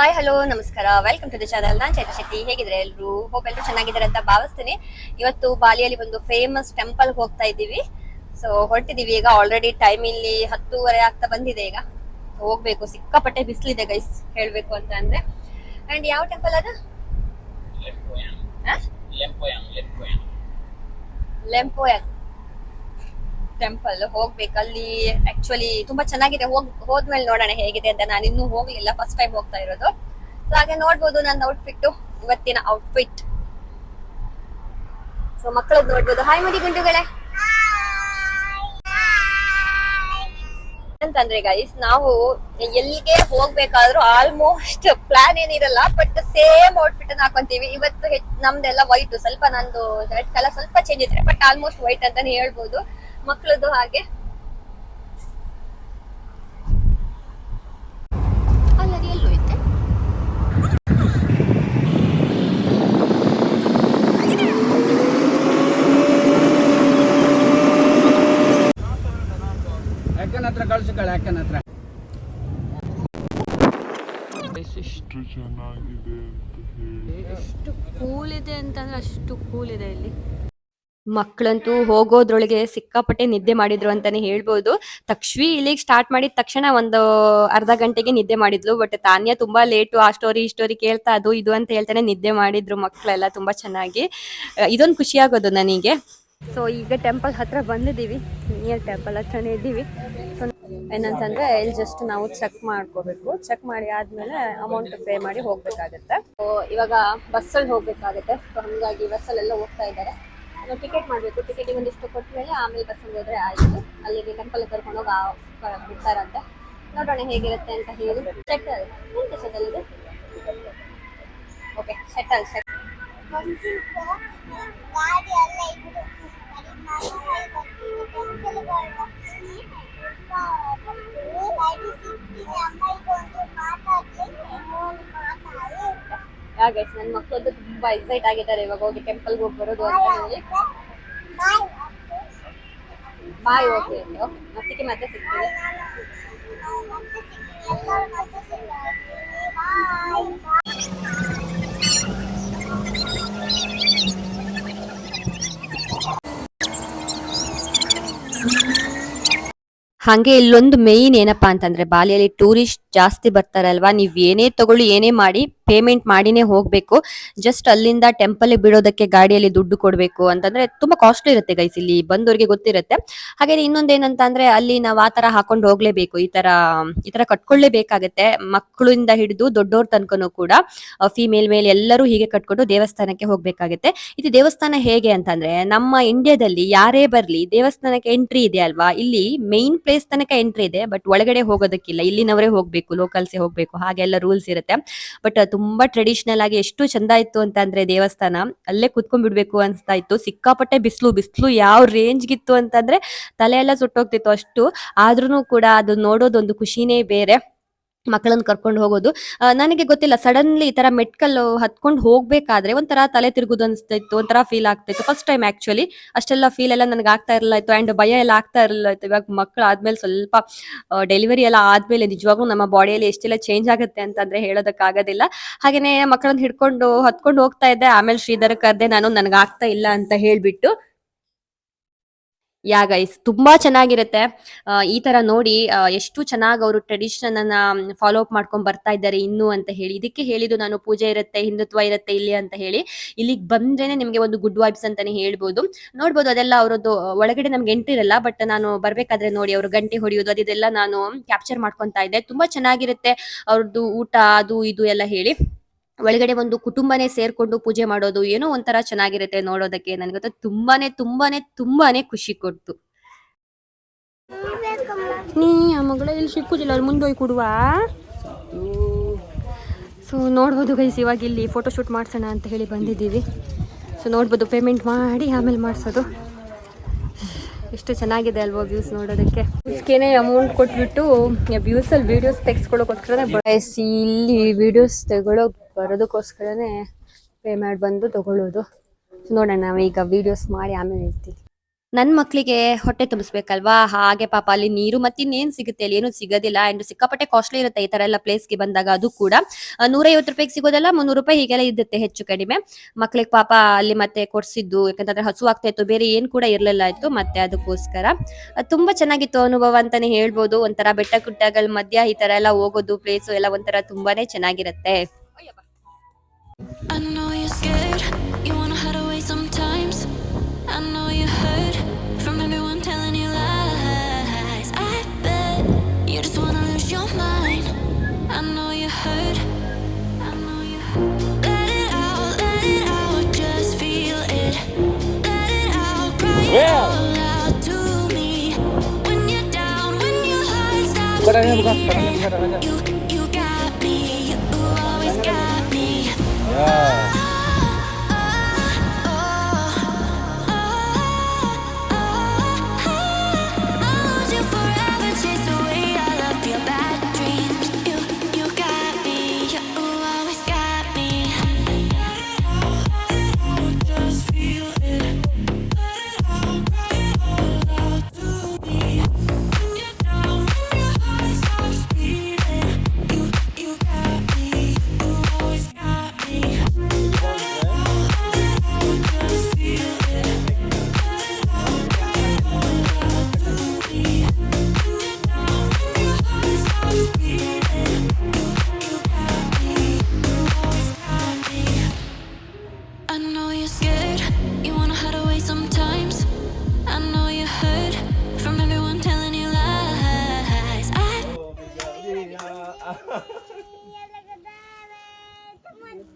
Hi hello ನಮಸ್ಕಾರ. Welcome to the channel ನಾನು ಚೈತ್ರ ಶೆಟ್ಟಿ. ಹೇಗಿದ್ರೆ ಎಲ್ಲರೂ ಹೋಪ್ ಎಲ್ಲರೂ ಚೆನ್ನಾಗಿದ್ದಾರೆ ಅಂತ ಭಾವಿಸ್ತೀನಿ. ಇವತ್ತು ಬಾಲಿಯಲ್ಲಿ ಒಂದು ಫೇಮಸ್ ಟೆಂಪಲ್ ಹೋಗ್ತಾ ಇದ್ದೀವಿ. ಸೊ ಹೊರಟಿದೀವಿ ಈಗ ಆಲ್ರೆಡಿ ಟೈಮ್ ಇಲ್ಲಿ ಹತ್ತೂವರೆ ಆಗ್ತಾ ಬಂದಿದೆ ಈಗ. ಹೋಗ್ಬೇಕು. ಸಿಕ್ಕಾಪಟ್ಟೆ ಬಿಸಿಲಿದೆ ಗೈಸ್ ಹೇಳ್ಬೇಕು ಅಂತ ಅಂದ್ರೆ. ಅಂಡ್ ಯಾವ ಟೆಂಪಲ್ ಅದು? Lempoyang. ಟೆಂಪಲ್ ಹೋಗ್ಬೇಕು ಅಲ್ಲಿ ಆಕ್ಚುಲಿ ತುಂಬಾ ಚೆನ್ನಾಗಿದೆ. ಹೋಗ್, ಹೋದ್ಮೇಲೆ ನೋಡೋಣ ಹೇಗಿದೆ ಅಂತ ನಾನು ಇನ್ನೂ ಹೋಗ್ಲಿಲ್ಲ ಫಸ್ಟ್ ಟೈಮ್ ಹೋಗ್ತಾ ಇರೋದು. ಸೊ ಹಾಗೆ ನೋಡ್ಬೋದು ನನ್ನ ಔಟ್ಫಿಟ್ ಇವತ್ತಿನ ಔಟ್ಫಿಟ್ ಸೊ ಮಕ್ಕಳದ್ದು ನೋಡ್ಬೋದು. ಹಾಯ್ ಮಡಿ ಗುಂಡುಗಳೇ. ಅಂತಂದ್ರೆ ಗೈಸ್ ನಾವು ಎಲ್ಲಿಗೆ ಹೋಗ್ಬೇಕಾದ್ರೂ ಆಲ್ಮೋಸ್ಟ್ ಪ್ಲಾನ್ ಏನಿರಲ್ಲ ಬಟ್ ಸೇಮ್ ಔಟ್ಫಿಟ್ ಅನ್ನ ಹಾಕೊಂತೀವಿ. ಇವತ್ತು ನಮ್ದೆಲ್ಲ ವೈಟ್ ಸ್ವಲ್ಪ ನಂದು ಶರ್ಟ್ ಕಲರ್ ಸ್ವಲ್ಪ ಚೇಂಜ್ ಇದ್ರೆ ಬಟ್ ಆಲ್ಮೋಸ್ಟ್ ವೈಟ್ ಅಂತಾನೆ ಹೇಳ್ಬೋದು. ಮಕ್ಕಳದ್ದು ಹಾಗೆ. ಅಲ್ಲದೆ ಎಲ್ಲೋ ಐತೆ ಅಕ್ಕನ ಹತ್ರ ಕಳ್ಸಿಕೊಳ್ಳಿ ಅಕ್ಕನ ಹತ್ರ? ಎಷ್ಟು ಚೆನ್ನಾಗಿದೆ ಅಂತ ಹೇಳಿ. ಎಷ್ಟು ಕೂಲ್ ಇದೆ ಅಂತಂದ್ರೆ ಅಷ್ಟು ಕೂಲ್ ಇದೆ ಇಲ್ಲಿ. ಮಕ್ಕಳಂತೂ ಹೋಗೋದ್ರೊಳಗೆ ಸಿಕ್ಕಾಪಟ್ಟೆ ನಿದ್ದೆ ಮಾಡಿದ್ರು ಅಂತಾನೆ ಹೇಳ್ಬೋದು. ತಕ್ಷವಿ ಇಲ್ಲಿಗೆ ಸ್ಟಾರ್ಟ್ ಮಾಡಿದ ತಕ್ಷಣ ಒಂದು ಅರ್ಧ ಗಂಟೆಗೆ ನಿದ್ದೆ ಮಾಡಿದ್ಲು ಬಟ್ ತಾನ್ಯ ತುಂಬಾ ಲೇಟು ಆ ಸ್ಟೋರಿ ಈ ಸ್ಟೋರಿ ಕೇಳ್ತಾ ಅದು ಇದು ಅಂತ ಹೇಳ್ತಾನೆ ನಿದ್ದೆ ಮಾಡಿದ್ರು ಮಕ್ಕಳೆಲ್ಲ ತುಂಬಾ ಚೆನ್ನಾಗಿ. ಇದೊಂದು ಖುಷಿ ಆಗೋದು ನನಗೆ. ಸೊ ಈಗ ಟೆಂಪಲ್ ಹತ್ರ ಬಂದಿದ್ದೀವಿ ನಿಯರ್ ಟೆಂಪಲ್ ಹತ್ರನೇ ಇದ್ದೀವಿ. ಸೊ ಏನಂತಂದ್ರೆ ಇಲ್ಲಿ ಜಸ್ಟ್ ನಾವು ಚೆಕ್ ಮಾಡ್ಕೋಬೇಕು. ಚೆಕ್ ಮಾಡಿ ಆದ್ಮೇಲೆ ಅಮೌಂಟ್ ಪೇ ಮಾಡಿ ಹೋಗ್ಬೇಕಾಗತ್ತೆ. ಸೊ ಇವಾಗ ಬಸ್ಸಲ್ಲಿ ಹೋಗ್ಬೇಕಾಗತ್ತೆ. ಸೊ ಹಂಗಾಗಿ ಬಸ್ಸಲ್ಲೆಲ್ಲ ಹೋಗ್ತಾ ಇದ್ದಾರೆ. ಟಿಕೆಟ್ ಮಾಡಬೇಕು. ಟಿಕೆಟಿಗೆ ಒಂದಿಷ್ಟು ಕೊಟ್ಟ ಮೇಲೆ ಆಮೇಲೆ ಬಸ್ಸಲ್ಲಿ ಹೋದ್ರೆ ಆಯಿತು. ಅಲ್ಲಿಗೆ ಟೆಂಪಲ್ ಕರ್ಕೊಂಡು ಹೋಗಿ ಬಿಡ್ತಾರಂತೆ ನೋಡೋಣ ಹೇಗಿರುತ್ತೆ ಅಂತ ಹೇಳಿ. ಸೆಟಲ್ ಎಂತ ಶೆಟಲ್ ಇದು ಓಕೆ ಸೆಟಲ್ ಶೆಟಲ್ ಗಾಡಿ ಎಲ್ಲ ಇದ್ದು ಗಾಡಿ ಸಿಗ್ತೀನಿ ಅಮ್ಮ ಈಗ ಒಂದು ಮಾತಾಡ್ಲಿ ಒಂದು ಮಾತಾಡಿ ಹಾಗೆ ನನ್ನ ಮಕ್ಕಳದ್ದು ತುಂಬಾ ಎಕ್ಸೈಟ್ ಆಗಿದ್ದಾರೆ. ಇವಾಗ ಹೋಗಿ ಟೆಂಪಲ್ಗೆ ಹೋಗಿ ಬರೋದು ಅಂತ ಹೇಳಿ. ಬಾಯ್ ಓಕೆ ಓಕೆ ಮತ್ತಿಗೆ ಮತ್ತೆ ಸಿಗ್ತೀವಿ. ಹಾಗೆ ಇಲ್ಲೊಂದು ಮೇಯ್ನ್ ಏನಪ್ಪಾ ಅಂತಂದ್ರೆ ಬಾಲಿಯಲ್ಲಿ ಟೂರಿಸ್ಟ್ ಜಾಸ್ತಿ ಬರ್ತಾರಲ್ವಾ? ನೀವ್ ಏನೇ ತಗೊಳ್ಳಿ, ಏನೇ ಮಾಡಿ ಪೇಮೆಂಟ್ ಮಾಡಿನೇ ಹೋಗ್ಬೇಕು. ಜಸ್ಟ್ ಅಲ್ಲಿಂದ ಟೆಂಪಲ್ ಬಿಡೋದಕ್ಕೆ ಗಾಡಿಯಲ್ಲಿ ದುಡ್ಡು ಕೊಡಬೇಕು ಅಂತಂದ್ರೆ ತುಂಬಾ ಕಾಸ್ಟ್ಲಿ ಇರುತ್ತೆ ಗೈಸ್ ಇಲ್ಲಿ ಬಂದವರಿಗೆ ಗೊತ್ತಿರುತ್ತೆ. ಹಾಗೆ ಇನ್ನೊಂದೇನಂತ ಅಂದ್ರೆ ಅಲ್ಲಿ ನಾವು ಆ ತರ ಹಾಕೊಂಡು ಹೋಗ್ಲೇಬೇಕು, ಈ ತರ ಈ ತರ ಕಟ್ಕೊಳ್ಳೇಬೇಕಾಗತ್ತೆ. ಮಕ್ಕಳಿಂದ ಹಿಡಿದು ದೊಡ್ಡವ್ರ ತನಕನೂ ಕೂಡ ಫಿಮೇಲ್ ಮೇಲ್ ಎಲ್ಲರೂ ಹೀಗೆ ಕಟ್ಕೊಂಡು ದೇವಸ್ಥಾನಕ್ಕೆ ಹೋಗ್ಬೇಕಾಗತ್ತೆ. ಇದು ದೇವಸ್ಥಾನ ಹೇಗೆ ಅಂತಂದ್ರೆ, ನಮ್ಮ ಇಂಡಿಯಾದಲ್ಲಿ ಯಾರೇ ಬರ್ಲಿ ದೇವಸ್ಥಾನಕ್ಕೆ ಎಂಟ್ರಿ ಇದೆ ಅಲ್ವಾ? ಇಲ್ಲಿ ಮೈನ್ ಪ್ಲೇಸ್ ತನಕ ಎಂಟ್ರಿ ಇದೆ ಬಟ್ ಒಳಗಡೆ ಹೋಗೋದಕ್ಕಿಲ್ಲ. ಇಲ್ಲಿನವರೇ ಹೋಗ್ಬೇಕು ಲೋಕಲ್ಸೇ ಹೋಗ್ಬೇಕು, ಹಾಗೆಲ್ಲ ರೂಲ್ಸ್ ಇರುತ್ತೆ. ಬಟ್ ತುಂಬಾ ಟ್ರೆಡಿಷನಲ್ ಆಗಿ ಎಷ್ಟು ಚಂದ ಇತ್ತು ಅಂತ ಅಂದ್ರೆ ದೇವಸ್ಥಾನ, ಅಲ್ಲೇ ಕುತ್ಕೊಂಡ್ಬಿಡ್ಬೇಕು ಅನ್ಸ್ತಾ ಇತ್ತು. ಸಿಕ್ಕಾಪಟ್ಟೆ ಬಿಸಿಲು ಬಿಸಿಲು ಯಾವ ರೇಂಜ್ಗಿತ್ತು ಅಂತಂದ್ರೆ ತಲೆ ಎಲ್ಲ ಸುಟ್ಟೋಗ್ತಿತ್ತು ಅಷ್ಟು. ಆದ್ರೂ ಕೂಡ ಅದು ನೋಡೋದೊಂದು ಖುಷಿನೇ ಬೇರೆ. ಮಕ್ಕಳನ್ನ ಕರ್ಕೊಂಡು ಹೋಗೋದು. ನನಗೆ ಗೊತ್ತಿಲ್ಲ ಸಡನ್ಲಿ ಈ ತರ ಮೆಟ್ಕಲ್ಲು ಹತ್ಕೊಂಡು ಹೋಗ್ಬೇಕಾದ್ರೆ ಒಂಥರ ತಲೆ ತಿರುಗುದು ಅನಿಸ್ತಿತ್ತು, ಒಂಥರ ಫೀಲ್ ಆಗ್ತಿತ್ತು. ಫಸ್ಟ್ ಟೈಮ್ ಆಕ್ಚುಲಿ ಅಷ್ಟೆಲ್ಲ ಫೀಲ್ ಎಲ್ಲ ನನಗೆ ಆಗ್ತಾ ಇರಲಿಲ್ಲ ಇತ್ತು ಅಂಡ್ ಭಯ ಎಲ್ಲ ಆಗ್ತಾ ಇರಲಿಲ್ಲ ಇತ್ತು ಇವಾಗ ಮಕ್ಕಳು ಆದ್ಮೇಲೆ ಸ್ವಲ್ಪ ಡೆಲಿವರಿ ಎಲ್ಲ ಆದ್ಮೇಲೆ ನಿಜವಾಗ್ಲೂ ನಮ್ಮ ಬಾಡಿಯಲ್ಲಿ ಎಷ್ಟೆಲ್ಲ ಚೇಂಜ್ ಆಗುತ್ತೆ ಅಂತಂದ್ರೆ ಹೇಳೋದಕ್ಕಾಗೋದಿಲ್ಲ ಹಾಗೇನೆ ಮಕ್ಕಳನ್ನ ಹಿಡ್ಕೊಂಡು, ಹತ್ಕೊಂಡು ಹೋಗ್ತಾ ಇದ್ದೆ. ಆಮೇಲೆ ಶ್ರೀಧರ ಕರ್ದೆ ನಾನು, ನನಗೆ ಆಗ್ತಾ ಇಲ್ಲ ಅಂತ ಹೇಳ್ಬಿಟ್ಟು ಯಾ ಗೈಸ್ ತುಂಬಾ ಚೆನ್ನಾಗಿರುತ್ತೆ. ಈ ತರ ನೋಡಿ ಎಷ್ಟು ಚೆನ್ನಾಗಿ ಅವರು ಟ್ರೆಡಿಷನ್ ಅನ್ನ ಫಾಲೋ ಅಪ್ ಮಾಡ್ಕೊಂಡ್ ಬರ್ತಾ ಇದ್ದಾರೆ ಇನ್ನು ಅಂತ ಹೇಳಿ. ಇದಕ್ಕೆ ಹೇಳಿದ್ದು ನಾನು ಪೂಜೆ ಇರುತ್ತೆ, ಹಿಂದುತ್ವ ಇರುತ್ತೆ ಇಲ್ಲಿ ಅಂತ ಹೇಳಿ. ಇಲ್ಲಿಗೆ ಬಂದ್ರೇನೆ ನಿಮಗೆ ಒಂದು ಗುಡ್ ವೈಬ್ಸ್ ಅಂತಾನೆ ಹೇಳ್ಬೋದು. ನೋಡ್ಬೋದು ಅದೆಲ್ಲ ಅವರದ್ದು ಒಳಗಡೆ ನಮ್ಗೆ ಎಂಟ್ರಿ ಇರಲ್ಲ ಬಟ್ ನಾನು ಬರ್ಬೇಕಾದ್ರೆ ನೋಡಿ ಅವರು ಗಂಟೆ ಹೊಡೆಯೋದು ಅದೆಲ್ಲ ನಾನು ಕ್ಯಾಪ್ಚರ್ ಮಾಡ್ಕೊತಾ ಇದ್ದೆ. ತುಂಬಾ ಚೆನ್ನಾಗಿರುತ್ತೆ ಅವ್ರದ್ದು ಊಟ, ಅದು ಇದು ಎಲ್ಲ ಹೇಳಿ. ಒಳಗಡೆ ಒಂದು ಕುಟುಂಬನೇ ಸೇರ್ಕೊಂಡು ಪೂಜೆ ಮಾಡೋದು ಏನೋ ಒಂಥರ ಚೆನ್ನಾಗಿರುತ್ತೆ ನೋಡೋದಕ್ಕೆ ನನಗಂತೂ ತುಂಬಾನೇ ತುಂಬಾನೇ ತುಂಬಾನೇ ಖುಷಿ ಕೊಡ್ತು. ನೀ ಆ ಮಗಳ ಇಲ್ಲಿ ಸಿಕ್ಕುದಿಲ್ಲ ಅಲ್ಲಿ ಮುಂದೆ ಹೋಗಿ ಕೊಡುವ? ಸೊ ನೋಡ್ಬೋದು ಗೈಸ್ ಇವಾಗ ಇಲ್ಲಿ ಫೋಟೋ ಶೂಟ್ ಮಾಡ್ಸೋಣ ಅಂತ ಹೇಳಿ ಬಂದಿದ್ದೀವಿ. ಸೊ ನೋಡ್ಬೋದು ಪೇಮೆಂಟ್ ಮಾಡಿ ಆಮೇಲೆ ಮಾಡಿಸೋದು. ಎಷ್ಟು ಚೆನ್ನಾಗಿದೆ ಅಲ್ವಾ ವ್ಯೂಸ್ ನೋಡೋದಕ್ಕೆ. ಇದಕ್ಕೇನೆ ಅಮೌಂಟ್ ಕೊಟ್ಬಿಟ್ಟು ವ್ಯೂಸಲ್ಲಿ ವೀಡಿಯೋಸ್ ತೆಗೆಸ್ಕೊಳ್ಳೋಕ್ಕೋಸ್ಕರನೇ ಬಯಸಿ ಇಲ್ಲಿ ವೀಡಿಯೋಸ್ ತಗೊಳ್ಳೋ ಬರೋದಕ್ಕೋಸ್ಕರನೇ ಪೇ ಮಾಡಿ ಬಂದು ತಗೊಳ್ಳೋದು. ನೋಡೋಣ ಈಗ ವೀಡಿಯೋಸ್ ಮಾಡಿ ಆಮೇಲೆ ಇರ್ತೀವಿ ನನ್ನ ಮಕ್ಕಳಿಗೆ ಹೊಟ್ಟೆ ತುಂಬಿಸ್ಬೇಕಲ್ವಾ? ಹಾಗೆ ಪಾಪ ಅಲ್ಲಿ ನೀರು ಮತ್ತೆ ಇನ್ನೇನು ಸಿಗುತ್ತೆ? ಅಲ್ಲಿ ಏನು ಸಿಗೋದಿಲ್ಲ. ಅಂಡ್ ಸಿಕ್ಕಾಪಟ್ಟೆ ಕಾಸ್ಟ್ಲಿ ಇರುತ್ತೆ ಈ ತರ ಎಲ್ಲ ಪ್ಲೇಸ್ಗೆ ಬಂದಾಗ ಅದು ಕೂಡ. ನೂರೈವತ್ತು ರೂಪಾಯಿಗೆ ಸಿಗೋದಲ್ಲ, ಮುನ್ನೂರು ರೂಪಾಯಿ ಹೀಗೆಲ್ಲ ಇರುತ್ತೆ ಹೆಚ್ಚು ಕಡಿಮೆ. ಮಕ್ಳಿಗೆ ಪಾಪ ಅಲ್ಲಿ ಮತ್ತೆ ಕೊಡ್ಸಿದ್ದು, ಯಾಕಂತಂದ್ರೆ ಹಸು ಆಗ್ತಾ ಇತ್ತು, ಬೇರೆ ಏನು ಕೂಡ ಇರಲಿಲ್ಲ ಇತ್ತು ಮತ್ತೆ ಅದಕ್ಕೋಸ್ಕರ. ತುಂಬಾ ಚೆನ್ನಾಗಿತ್ತು ಅನುಭವ ಅಂತಾನೆ ಹೇಳ್ಬೋದು. ಒಂಥರ ಬೆಟ್ಟ ಗುಡ್ಡಗಳ ಮಧ್ಯ ಈ ತರ ಎಲ್ಲ ಹೋಗೋದು ಪ್ಲೇಸು ಎಲ್ಲ ಒಂಥರ ತುಂಬಾನೇ ಚೆನ್ನಾಗಿರುತ್ತೆ. I know you're scared, you wanna hide away sometimes. I know you hurt from everyone telling you lies. I bet you just wanna lose your mind. I know you hurt, I know you hurt. Let it out, let it out, just feel it. Let it out, cry it all out to me. When you're down, when your heart stops beating. You, Ah.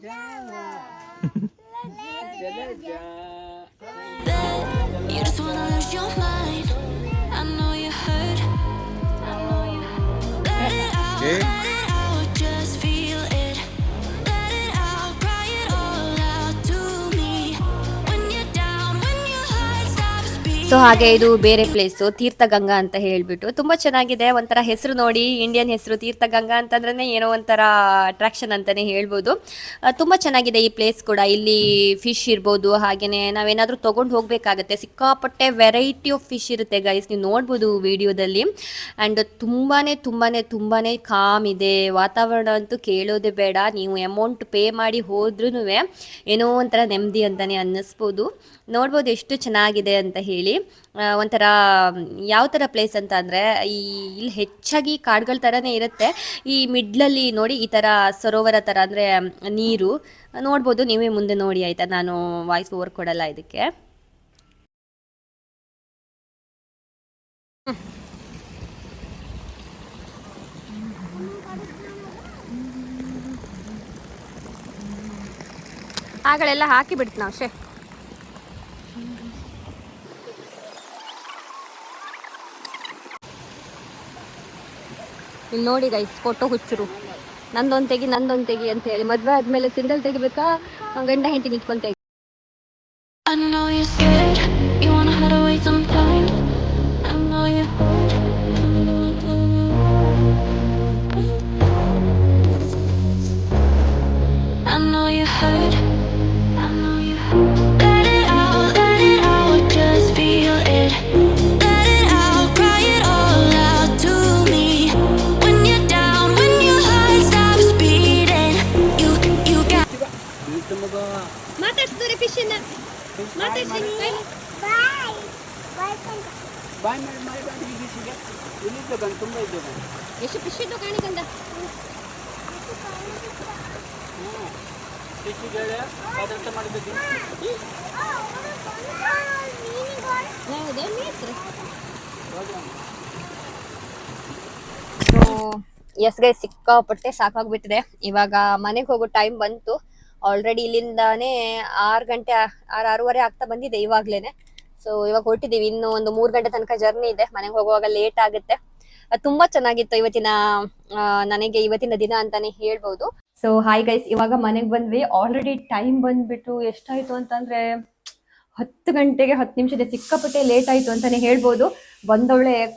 You just wanna lose your mind. I know you hurt. I know you hurt. Let it out, let it out, so ಹಾಗೆ ಇದು ಬೇರೆ place ತೀರ್ಥಗಂಗಾ ಅಂತ ಹೇಳ್ಬಿಟ್ಟು ತುಂಬಾ ಚೆನ್ನಾಗಿದೆ. ಒಂಥರ ಹೆಸರು ನೋಡಿ ಇಂಡಿಯನ್ ಹೆಸರು ತೀರ್ಥಗಂಗಾ ಅಂತಂದ್ರೆ ಏನೋ ಒಂಥರ ಅಟ್ರಾಕ್ಷನ್ ಅಂತಾನೆ ಹೇಳ್ಬೋದು. ತುಂಬಾ ಚೆನ್ನಾಗಿದೆ ಈ ಪ್ಲೇಸ್ ಕೂಡ. ಇಲ್ಲಿ ಫಿಶ್ ಇರ್ಬೋದು, ಹಾಗೇನೆ ನಾವೇನಾದ್ರೂ ತಗೊಂಡು ಹೋಗ್ಬೇಕಾಗತ್ತೆ. ಸಿಕ್ಕಾಪಟ್ಟೆ ವೆರೈಟಿ ಆಫ್ ಫಿಶ್ ಇರುತ್ತೆ ಗೈಸ್ ನೀವು ನೋಡ್ಬೋದು ವಿಡಿಯೋದಲ್ಲಿ. ಅಂಡ್ ತುಂಬಾನೇ ತುಂಬಾನೇ ತುಂಬಾನೇ ಕಾಮ್ ಇದೆ. ವಾತಾವರಣ ಅಂತೂ ಕೇಳೋದೇ ಬೇಡ. ನೀವು ಅಮೌಂಟ್ ಪೇ ಮಾಡಿ ಹೋದ್ರೂ ಏನೋ ಒಂಥರ ನೆಮ್ಮದಿ ಅಂತಾನೆ ಅನ್ನಿಸ್ಬೋದು. ನೋಡ್ಬೋದು ಎಷ್ಟು ಚೆನ್ನಾಗಿದೆ ಅಂತ ಹೇಳಿ. ಒಂಥರ ಯಾವ ಥರ ಪ್ಲೇಸ್ ಅಂತ ಅಂದರೆ, ಈ, ಇಲ್ಲಿ ಹೆಚ್ಚಾಗಿ ಕಾಡುಗಳ ಥರನೇ ಇರುತ್ತೆ. ಈ ಮಿಡ್ಲಲ್ಲಿ ನೋಡಿ ಈ ಥರ ಸರೋವರ ಥರ ಅಂದರೆ ನೀರು. ನೋಡ್ಬೋದು, ನೀವೇ ಮುಂದೆ ನೋಡಿ ಆಯಿತಾ? ನಾನು ವಾಯ್ಸ್ ಓವರ್ ಕೊಡಲ್ಲ ಇದಕ್ಕೆ. ಆಗಳೆಲ್ಲ ಹಾಕಿ ಬಿಡ್ತು ನಾವು ಶೇ ಇಲ್ಲಿ ನೋಡಿ ಗೈಸ್ ಫೋಟೋ ಹುಚ್ಚರು. ನಂದೊಂದು ತೆಗಿ ನಂದೊಂದು ತೆಗಿ ಅಂತ ಹೇಳಿ. ಮದ್ವೆ ಆದ್ಮೇಲೆ ಸಿಂಗಲ್ ತೆಗಿಬೇಕಾ? ಗಂಡ ಹೆಂಡತಿ ನಿಂತ್ಕೊಂಡ್ ತೆಗಿ ಎಸ್ ಗೈ ಸಿಕ್ಕಾಪಟ್ಟೆ ಸಾಕಾಗ್ಬಿಟ್ಟಿದೆ. ಇವಾಗ ಮನೆಗೆ ಹೋಗೋ ಟೈಮ್ ಬಂತು. ಆಲ್ರೆಡಿ ಇಲ್ಲಿಂದಾನೇ ಆರು ಗಂಟೆ, ಆರು, ಆರೂವರೆ ಆಗ್ತಾ ಬಂದಿದೆ ಇವಾಗ್ಲೇನೆ. ಸೊ ಇವಾಗ ಹೊರಟಿದ್ದೀವಿ ಇನ್ನು ಒಂದು ಮೂರು ಗಂಟೆ ತನಕ ಜರ್ನಿ ಇದೆ. ಮನೆಗೆ ಹೋಗುವಾಗ ಲೇಟ್ ಆಗುತ್ತೆ. ತುಂಬಾ ಚೆನ್ನಾಗಿತ್ತು ಇವತ್ತಿನ ನನಗೆ ಇವತ್ತಿನ ದಿನ ಅಂತಾನೆ ಹೇಳ್ಬೋದು. ಸೊ ಹಾಯ್ ಗೈಸ್ ಇವಾಗ ಮನೆಗೆ ಬಂದ್ವಿ. ಆಲ್ರೆಡಿ ಟೈಮ್ ಬಂದ್ಬಿಟ್ಟು ಎಷ್ಟಾಯ್ತು ಅಂತಂದ್ರೆ ಹತ್ತು ಗಂಟೆಗೆ ಹತ್ತು ನಿಮಿಷದ ಸಿಕ್ಕಾಪಟ್ಟೆ ಲೇಟ್ ಆಯ್ತು ಅಂತಾನೆ ಹೇಳ್ಬೋದು.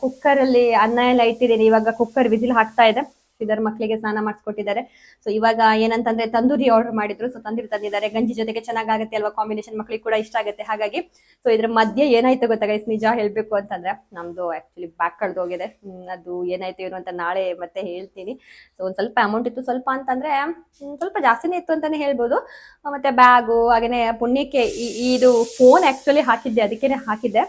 ಕುಕ್ಕರ್ ಅಲ್ಲಿ ಅನ್ನ ಎಲ್ಲ ಇಟ್ಟಿದ್ದೀನಿ. ಇವಾಗ ಕುಕ್ಕರ್ ವಿಸಿಲ್ ಹಾಕ್ತಾ ಇದೆ. ಇದರ ಮಕ್ಕಳಿಗೆ ಸ್ನಾನ ಮಾಡಿಸ್ಕೊಟ್ಟಿದ್ದಾರೆ. ಸೊ ಇವಾಗ ಏನಂತಂದ್ರೆ ತಂದೂರಿ ಆರ್ಡರ್ ಮಾಡಿದ್ರು. ಸೊ ತಂದೂರಿ ತಂದಿದ್ದಾರೆ. ಗಂಜಿ ಜೊತೆಗೆ ಚೆನ್ನಾಗಾಗುತ್ತೆ ಅಲ್ವಾ ಕಾಂಬಿನೇಷನ್ ಮಕ್ಕಳಿಗೆ ಕೂಡ ಇಷ್ಟ ಆಗುತ್ತೆ. ಹಾಗಾಗಿ ಸೊ ಇದ್ರ ಮಧ್ಯೆ ಏನಾಯ್ತು ಗೊತ್ತಾಗ ನಿಜ ಹೇಳ್ಬೇಕು ಅಂತಂದ್ರೆ, ನಮ್ದು ಆಕ್ಚುಲಿ ಬ್ಯಾಕ್ ಕಳೆದೋಗಿದೆ ಅದು ಏನಾಯ್ತು ಏನು ಅಂತ ನಾಳೆ ಮತ್ತೆ ಹೇಳ್ತೀನಿ. ಸೊ ಒಂದ್ ಸ್ವಲ್ಪ ಅಮೌಂಟ್ ಇತ್ತು ಸ್ವಲ್ಪ ಅಂತಂದ್ರೆ ಸ್ವಲ್ಪ ಜಾಸ್ತಿನೇ ಇತ್ತು ಅಂತಾನೆ ಹೇಳ್ಬೋದು. ಮತ್ತೆ ಬ್ಯಾಗು ಹಾಗೇನೆ ಪುಣ್ಯಕ್ಕೆ ಇದು ಫೋನ್ ಆಕ್ಚುಲಿ ಹಾಕಿದ್ದೆ. ಅದಕ್ಕೇನೆ ಹಾಕಿದ್ದೆ.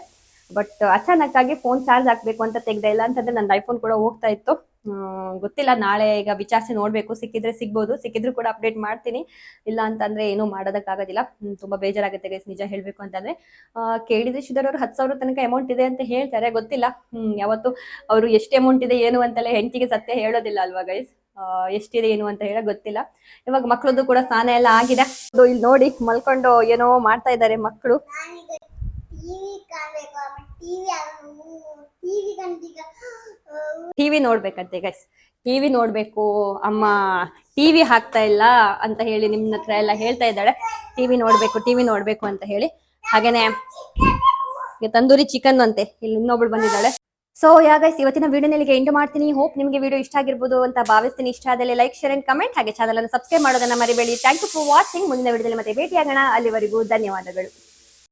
ಬಟ್ ಅಚಾನಕ್ ಆಗಿ ಫೋನ್ ಚಾರ್ಜ್ ಹಾಕ್ಬೇಕು ಅಂತ ತೆಗ್ದೆ ಇಲ್ಲ ಅಂತಂದ್ರೆ ನನ್ನ ಐಫೋನ್ ಕೂಡ ಹೋಗ್ತಾ ಇತ್ತು. ಗೊತ್ತಿಲ್ಲ, ನಾಳೆ ಈಗ ವಿಚಾರಿಸಿ ನೋಡ್ಬೇಕು. ಸಿಕ್ಕಿದ್ರೆ ಸಿಗ್ಬೋದು. ಸಿಕ್ಕಿದ್ರು ಕೂಡ ಅಪ್ಡೇಟ್ ಮಾಡ್ತೀನಿ. ಇಲ್ಲ ಅಂತಂದ್ರೆ ಏನು ಮಾಡೋದಕ್ಕಾಗೋದಿಲ್ಲ. ತುಂಬಾ ಬೇಜಾರಾಗುತ್ತೆ ಗೈಸ್ ನಿಜ ಹೇಳ್ಬೇಕು ಅಂತಂದ್ರೆ. ಕೇಳಿದ್ರೆ ಶ್ರೀಧರ್ ಅವರು ಹತ್ತು ಸಾವಿರ ತನಕ ಅಮೌಂಟ್ ಇದೆ ಅಂತ ಹೇಳ್ತಾರೆ. ಗೊತ್ತಿಲ್ಲ. ಯಾವತ್ತು ಅವರು ಎಷ್ಟು ಅಮೌಂಟ್ ಇದೆ, ಏನು ಅಂತೆಲ್ಲ ಹೆಂಡತಿಗೆ ಸತ್ಯ ಹೇಳೋದಿಲ್ಲ ಅಲ್ವಾ ಗೈಸ್ ಎಷ್ಟಿದೆ, ಏನು ಅಂತ ಹೇಳ ಗೊತ್ತಿಲ್ಲ. ಇವಾಗ ಮಕ್ಳದ್ದು ಕೂಡ ಸ್ನಾನ ಎಲ್ಲ ಆಗಿದೆ. ಇಲ್ಲಿ ನೋಡಿ ಮಲ್ಕೊಂಡು ಏನೋ ಮಾಡ್ತಾ ಇದ್ದಾರೆ ಮಕ್ಕಳು. ಟಿವಿ ನೋಡ್ಬೇಕಂತೆ ಗೈಸ್ ಟಿವಿ ನೋಡ್ಬೇಕು, ಅಮ್ಮ ಟಿವಿ ಹಾಕ್ತಾ ಇಲ್ಲ ಅಂತ ಹೇಳಿ ನಿಮ್ ಹತ್ರ ಎಲ್ಲ ಹೇಳ್ತಾ ಇದ್ದಾಳೆ. ಟಿವಿ ನೋಡ್ಬೇಕು ಟಿವಿ ನೋಡ್ಬೇಕು ಅಂತ ಹೇಳಿ. ಹಾಗೇನೆ ತಂದೂರಿ ಚಿಕನ್ ಅಂತೆ, ಇಲ್ಲಿ ಇನ್ನೊಬ್ಳು ಬಂದಿದ್ದಾಳೆ. ಸೊ ಯಾ ಗೈಸ್ ಇವತ್ತಿನ ನಿಲ್ಲಿಗೆ ಎಂಡ್ ಮಾಡ್ತೀನಿ. ಹೋಪ್ ನಿಮಗೆ ವಿಡಿಯೋ ಇಷ್ಟ ಆಗಿರ್ಬೋದು ಅಂತ ಭಾವಿಸ್ತೀನಿ. ಇಷ್ಟ ಆದಲ್ಲಿ ಲೈಕ್ ಶೇರ್ ಅಂಡ್ ಕಮೆಂಟ್ ಹಾಗೆ ಚಾನಲ್ ಅನ್ನು ಸಬ್ಸ್ಕ್ರೈಬ್ ಮಾಡೋದನ್ನ ಮರಿಬೇಡಿ. ಥ್ಯಾಂಕ್ ಯು ಫಾರ್ ವಾಚಿಂಗ್ ಮುಂದಿನ ವಿಡಿಯೋದಲ್ಲಿ ಮತ್ತೆ ಭೇಟಿಯಾಗೋಣ. ಅಲ್ಲಿವರೆಗೂ ಧನ್ಯವಾದಗಳು.